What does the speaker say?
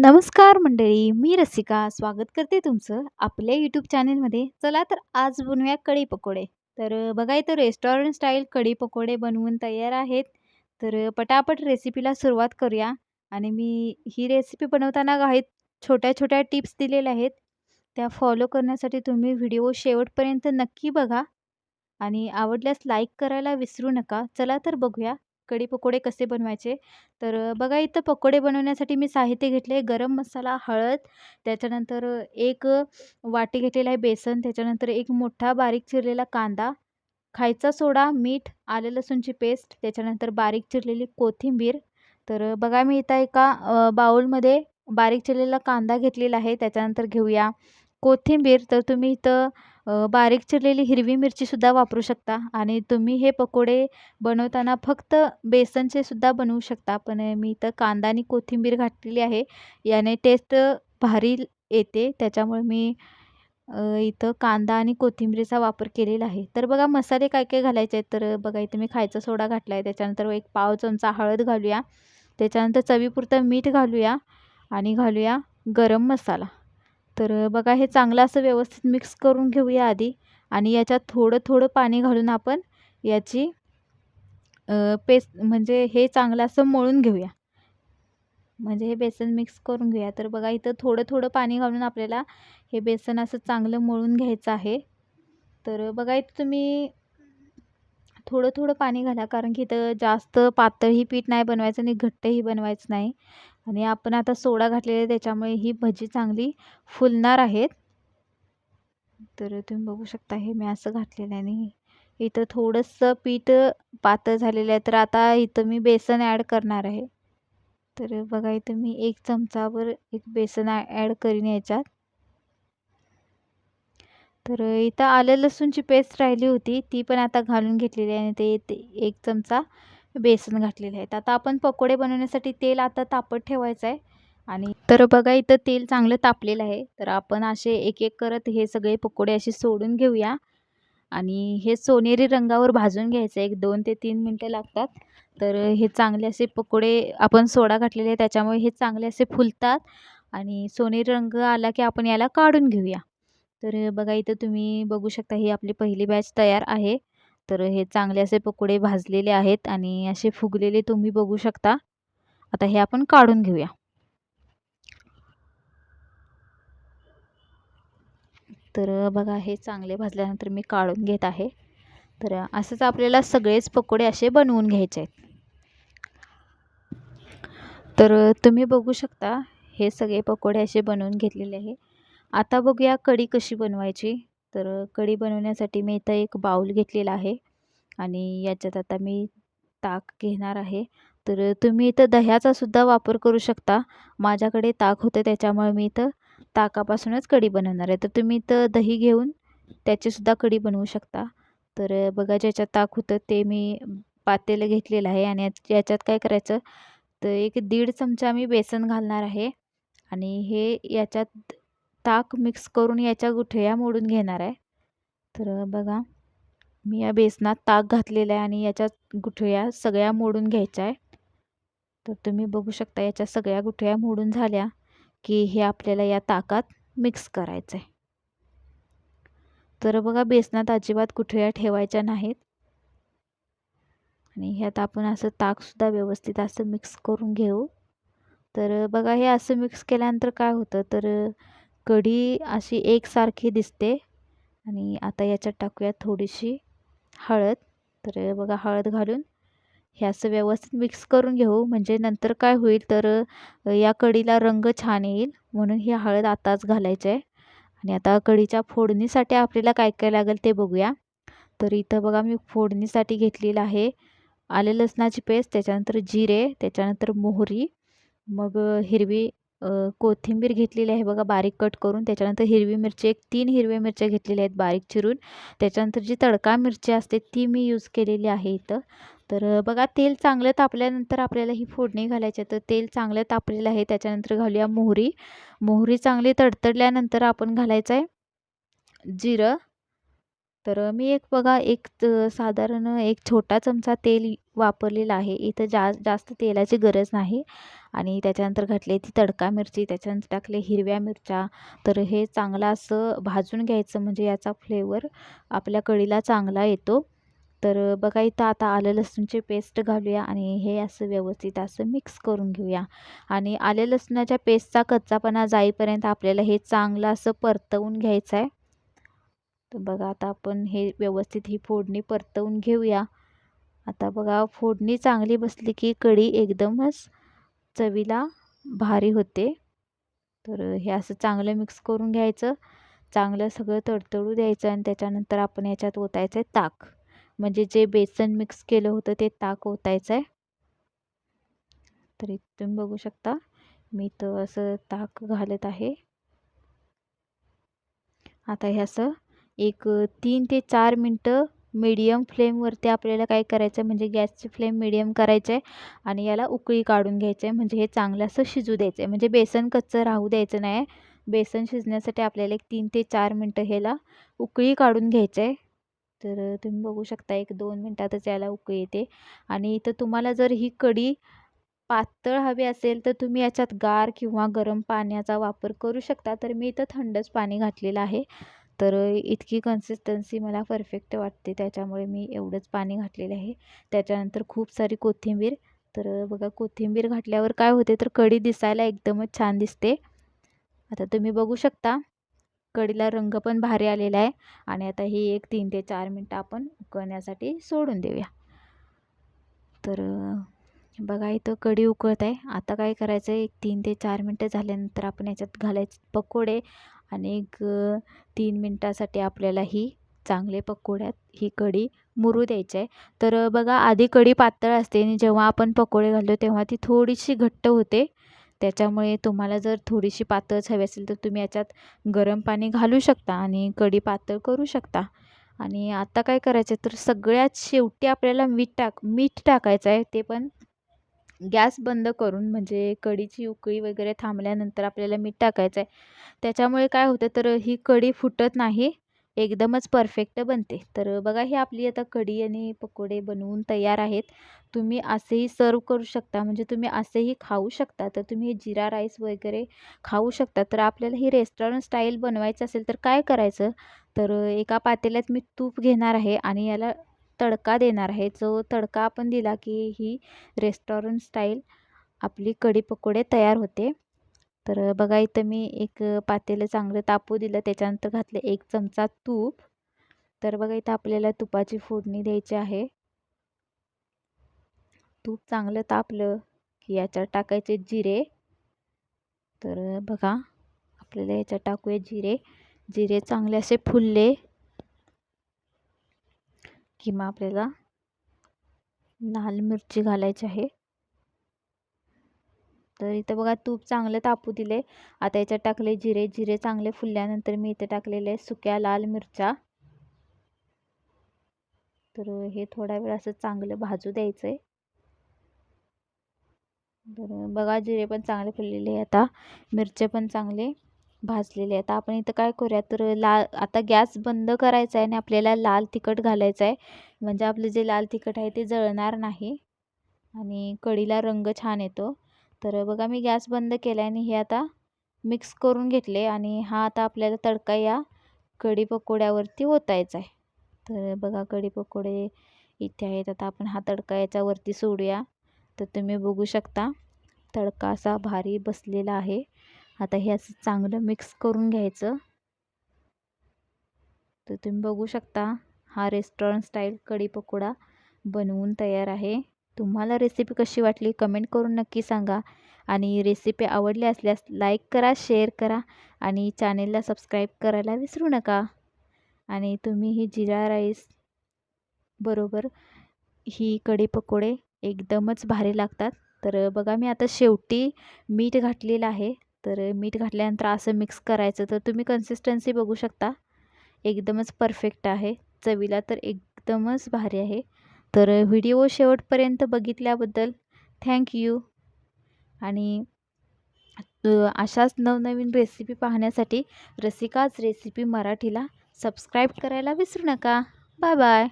नमस्कार मंडळी, मी रसिका स्वागत करते तुमचं आपल्या यूट्यूब चॅनलमध्ये. चला तर आज बनवूया कढी पकोडे. तर बघा इथं रेस्टॉरंट स्टाईल कढी पकोडे बनवून तयार आहेत. तर पटापट रेसिपीला सुरुवात करूया आणि मी ही रेसिपी बनवताना काही छोट्या-छोट्या टिप्स दिलेल्या आहेत. त्या फॉलो करण्यासाठी तुम्ही व्हिडिओ शेवटपर्यंत नक्की बघा आणि आवडल्यास लाईक करायला विसरू नका. चला तर बघूया कढी पकोडे कसे बनवायचे. तर बघा इथं पकोडे बनवण्यासाठी मी साहित्य घेतले गरम मसाला, हळद, त्याच्यानंतर एक वाटी घेतलेलं आहे बेसन, त्याच्यानंतर एक मोठा बारीक चिरलेला कांदा, खायचा सोडा, मीठ, आलं लसूणची पेस्ट, त्याच्यानंतर बारीक चिरलेली कोथिंबीर. तर बघा मी इथं एका बाऊलमध्ये बारीक चिरलेला कांदा घेतलेला आहे. त्याच्यानंतर घेऊया कोथिंबीर. तर तुम्ही इथं बारीक चिरलेली हिरवी मिरचीसुद्धा वापरू शकता आणि तुम्ही हे पकोडे बनवताना फक्त बेसनचे सुद्धा बनवू शकता. पण मी इथं कांदा आणि कोथिंबीर घातलेली आहे. याने टेस्ट भारी येते. त्याच्यामुळे मी इथं कांदा आणि कोथिंबीरीचा वापर केलेला आहे. तर बघा मसाले काय-काय घालायचे आहेत. तर बघा इथं मी खायचा सोडा घातला आहे. त्याच्यानंतर एक पाव चमचा हळद घालूया. त्याच्यानंतर चवीपुरतं मीठ घालूया आणि घालूया गरम मसाला. तर बघा हे चांगलं असं व्यवस्थित मिक्स करून घेऊया आधी आणि याच्यात थोडं-थोडं पाणी घालून आपण याची पेस्ट म्हणजे हे चांगलं असं मळून घेऊया. म्हणजे हे बेसन मिक्स करून घेऊया. तर बघा इथं थोडं-थोडं पाणी घालून आपल्याला हे बेसन असं चांगलं मळून घ्यायचं आहे. तर बघा इथं तुम्ही थोडं-थोडं पाणी घाला कारण की इथं जास्त पातळही पीठ नाही बनवायचं आणि घट्टही बनवायचं नाही आणि आपण आता सोडा घातलेला आहे त्याच्यामुळे ही भजी चांगली फुलणार आहेत. तर तुम्ही बघू शकता हे मी असं घातलेलं आहे आणि इथं थोडंसं पीठ पातळ झालेलं आहे. तर आता इथं मी बेसन ॲड करणार आहे. तर बघा इथं मी एक चमचावर एक बेसन ॲड करीन याच्यात. तर इथं आलं लसूणची पेस्ट राहिली होती. ती पण आता घालून घेतलेली आहे आणि ते एक चमचा बेसन घातलेले आहेत आता आपण पकोडे बनवण्यासाठी तेल आता तापत ठेवायचं आहे आणि तर बघा इथं तेल चांगलं तापलेलं आहे. तर आपण असे एक-एक करत हे सगळे पकोडे असे सोडून घेऊया आणि हे सोनेरी रंगावर भाजून घ्यायचं. एक दोन ते तीन मिनटं लागतात. तर हे चांगले असे पकोडे आपण सोडा घातलेले आहे त्याच्यामुळे हे चांगले असे फुलतात आणि सोनेरी रंग आला की आपण याला काढून घेऊया. तर बघा इथं तुम्ही बघू शकता ही आपली पहिली बॅच तयार आहे. तर हे चांगले असे पकोडे भाजलेले आहेत आणि असे फुगलेले तुम्ही बघू शकता. आता हे आपण काढून घेऊया. तर बघा हे चांगले भाजल्यानंतर मी काढून घेत आहे. तर असंच आपल्याला सगळेच पकोडे असे बनवून घ्यायचे आहेत. तर तुम्ही बघू शकता हे सगळे पकोडे असे बनवून घेतलेले आहे. आता बघूया कढी कशी बनवायची. तर कढी बनवण्यासाठी मी इथं एक बाउल घेतलेला आहे आणि याच्यात आता मी ताक घेणार आहे. तर तुम्ही इथं दह्याचा सुद्धा वापर करू शकता. माझ्याकडे ताक होतं त्याच्यामुळे मी इथं ताकापासूनच कढी बनवणार आहे. तर तुम्ही इथं दही घेऊन त्याचीसुद्धा कढी बनवू शकता. तर बघा ज्याच्यात ताक होतं ते मी पातेलं घेतलेलं आहे आणि याच्यात काय करायचं तर एक दीड चमचा मी बेसन घालणार आहे आणि हे याच्यात ताक मिक्स करून याच्या गुठळ्या मोडून घेणार आहे. तर बघा मी या बेसनात ताक घातलेलं आहे आणि याच्यात गुठळ्या सगळ्या मोडून घ्यायच्या आहे. तर तुम्ही बघू शकता याच्या सगळ्या गुठळ्या मोडून झाल्या की हे आपल्याला या ताकात मिक्स करायचं आहे. तर बघा बेसनात अजिबात गुठळ्या ठेवायच्या नाहीत. आणि ह्यात आपण असं ताकसुद्धा व्यवस्थित असं मिक्स करून घेऊ. तर बघा हे असं मिक्स केल्यानंतर काय होतं तर कढी अशी एकसारखी दिसते आणि आता याच्यात टाकूया थोडीशी हळद. तर बघा हळद घालून हे असं व्यवस्थित मिक्स करून घेऊ म्हणजे नंतर काय होईल तर या कढीला रंग छान येईल म्हणून ही हळद आताच घालायची आहे. आणि आता कढीच्या फोडणीसाठी आपल्याला काय-काय लागेल ते बघूया. तर इथं बघा मी फोडणीसाठी घेतलेलं आहे आले लसणाची पेस्ट, त्याच्यानंतर जिरे, त्याच्यानंतर मोहरी, मग हिरवी कोथिंबीर घेतलेली आहे बघा बारीक कट करून. त्याच्यानंतर हिरवी मिरची एक तीन हिरव्या मिरच्या घेतलेल्या आहेत बारीक चिरून. त्याच्यानंतर जी तडका मिरची असते ती मी यूज केलेली आहे इथं. तर बघा तेल चांगलं तापल्यानंतर आपल्याला ही फोडणी घालायची आहे. तर तेल चांगलं तापलेलं आहे. त्याच्यानंतर घालूया मोहरी. मोहरी चांगली तडतडल्यानंतर आपण घालायचं आहे जिरं. तर मी एक बघा एक साधारण एक छोटा चमचा तेल वापरलेलं आहे. इथं जा जास्त तेलाची गरज नाही. आणि त्याच्यानंतर घातली ती तडका मिरची त्याच्यानंतर टाकले हिरव्या मिरच्या. तर हे चांगलं असं भाजून घ्यायचं म्हणजे याचा फ्लेवर आपल्या कढीला चांगला येतो. तर बघा इथं आता आलं लसूणची पेस्ट घालूया आणि हे असं व्यवस्थित असं मिक्स करून घेऊया. आणि आले लसणाच्या पेस्टचा कच्चापणा जाईपर्यंत आपल्याला हे चांगलं असं परतवून घ्यायचं आहे तर बघा आता आपण हे व्यवस्थित ही फोडणी परतवून घेऊया. आता बघा फोडणी चांगली बसली की कढी एकदमच चवीला भारी होते. तर हे असं चांगलं मिक्स करून घ्यायचं. चांगलं सगळं तडतडू द्यायचं आणि त्याच्यानंतर आपण याच्यात ओतायचं आहे ताक. म्हणजे जे बेसन मिक्स केलं होतं ते ताक ओतायचं आहे तर तुम्ही बघू शकता मी तर असं ताक घालत आहे. आता हे असं एक तीन ते चार मिनटं मीडियम फ्लेमवरती आपल्याला काय करायचं आहे म्हणजे गॅसची फ्लेम मिडियम करायचं आहे आणि याला उकळी काढून घ्यायचं आहे म्हणजे हे चांगलं असं शिजू द्यायचं आहे म्हणजे बेसन कच्चं राहू द्यायचं नाही. बेसन शिजण्यासाठी आपल्याला एक तीन ते चार मिनटं ह्याला उकळी काढून घ्यायचं आहे तर तुम्ही बघू शकता एक दोन मिनटातच याला उकळी येते. आणि इथं तुम्हाला जर ही कढी पातळ हवी असेल तर तुम्ही याच्यात गार किंवा गरम पाण्याचा वापर करू शकता. तर मी इथं थंडच पाणी घातलेलं आहे. तर इतकी कन्सिस्टन्सी मला परफेक्ट वाटते. त्याच्यामुळे मी एवढंच पाणी घातलेलं आहे. त्याच्यानंतर खूप सारी कोथिंबीर. तर बघा कोथिंबीर घातल्यावर काय होते तर कढी दिसायला एकदमच छान दिसते. आता तुम्ही बघू शकता कढीला रंग पण भारी आलेला आहे. आणि आता ही एक तीन ते चार मिनटं आपण उकळण्यासाठी सोडून देऊया. तर बघा इथं कढी उकळत आहे. आता काय करायचं आहे एक तीन ते चार मिनटं झाल्यानंतर आपण याच्यात घालायचे पकोडे. आणि एक तीन मिनटासाठी आपल्याला ही चांगले पकोड्यात ही कढी मुरू द्यायची आहे. तर बघा आधी कढी पातळ असते आणि जेव्हा आपण पकोडे घालतो तेव्हा ती थोडीशी घट्ट होते. त्याच्यामुळे तुम्हाला जर थोडीशी पातळच हवी असेल तर तुम्ही याच्यात गरम पाणी घालू शकता आणि कढी पातळ करू शकता. आणि आता काय करायचं तर सगळ्यात शेवटी आपल्याला मीठ टाक मीठ टाकायचं आहे ते पण गॅस बंद करून म्हणजे कढीची उकळी वगैरे थांबल्यानंतर आपल्याला मीठ टाकायचं आहे त्याच्यामुळे काय होतं तर ही कढी फुटत नाही एकदमच परफेक्ट बनते. तर बघा ही आपली आता कढी आणि पकोडे बनवून तयार आहेत. तुम्ही असेही सर्व करू शकता. म्हणजे तुम्ही असेही खाऊ शकता. तर तुम्ही जिरा राईस वगैरे खाऊ शकता. तर आपल्याला ही रेस्टॉरंट स्टाईल बनवायचं असेल तर काय करायचं? तर एका पातेल्यात मी तूप घेणार आहे आणि याला तडका देणार आहे. जो तडका आपण दिला की ही रेस्टॉरंट स्टाईल आपली कढी पकोडे तयार होते. तर बघा इथं मी एक पातेलं चांगलं तापू दिलं. त्याच्यानंतर घातलं एक चमचा तूप. तर बघा इथं आपल्याला तुपाची फोडणी द्यायची आहे. तूप चांगलं तापलं की याच्यात टाकायचे जिरे. तर बघा आपल्याला याच्यात टाकूया जिरे. जिरे चांगले असे फुलले. किंवा आपल्याला लाल मिरची घालायची आहे. तर इथं बघा तूप चांगलं तापू दिले आता याच्यात टाकले जिरे. जिरे चांगले फुलल्यानंतर मी इथे टाकलेले सुक्या लाल मिरच्या. तर हे थोडा वेळ असं चांगलं भाजू द्यायचं आहे तर बघा जिरे पण चांगले फुललेले आहे आता. मिरचे पण चांगले. भाजलेले आहेत. आपण इथं काय करूया तर लाल आता गॅस बंद करायचा आहे आणि आपल्याला लाल तिखट घालायचं आहे. म्हणजे आपलं जे लाल तिखट आहे ते जळणार नाही आणि कढीला रंग छान येतो. तर बघा मी गॅस बंद केला आणि हे आता मिक्स करून घेतले आणि हा आता आपल्याला तडका या कढी पकोड्यावरती ओतायचा आहे. तर बघा कढी पकोडे इथे आहेत. आता आपण हा तडका याच्यावरती सोडूया. तर तुम्ही बघू शकता तडका असा भारी बसलेला आहे. आता हे असं चांगलं मिक्स करून घ्यायचं. तर तुम्ही बघू शकता हा रेस्टॉरंट स्टाईल कढी पकोडा बनवून तयार आहे. तुम्हाला रेसिपी कशी वाटली कमेंट करून नक्की सांगा. आणि रेसिपी आवडली असल्यास लाईक करा शेअर करा आणि चॅनेलला सबस्क्राईब करायला विसरू नका. आणि तुम्ही ही जिरा राईस बरोबर ही कढी पकोडे एकदमच भारी लागतात. तर बघा मी आता शेवटी मीठ घातलेलं आहे. तर मीठ घातल्यानंतर असं मिक्स करायचं. तर तुम्ही कन्सिस्टन्सी बघू शकता. एकदमच परफेक्ट आहे. चवीला तर एकदमच भारी आहे. तर व्हिडिओ शेवटपर्यंत बघितल्याबद्दल थँक्यू आणि अशाच नवनवीन रेसिपी पाहण्यासाठी रसिकाच रेसिपी मराठीला सबस्क्राईब करायला विसरू नका. Bye bye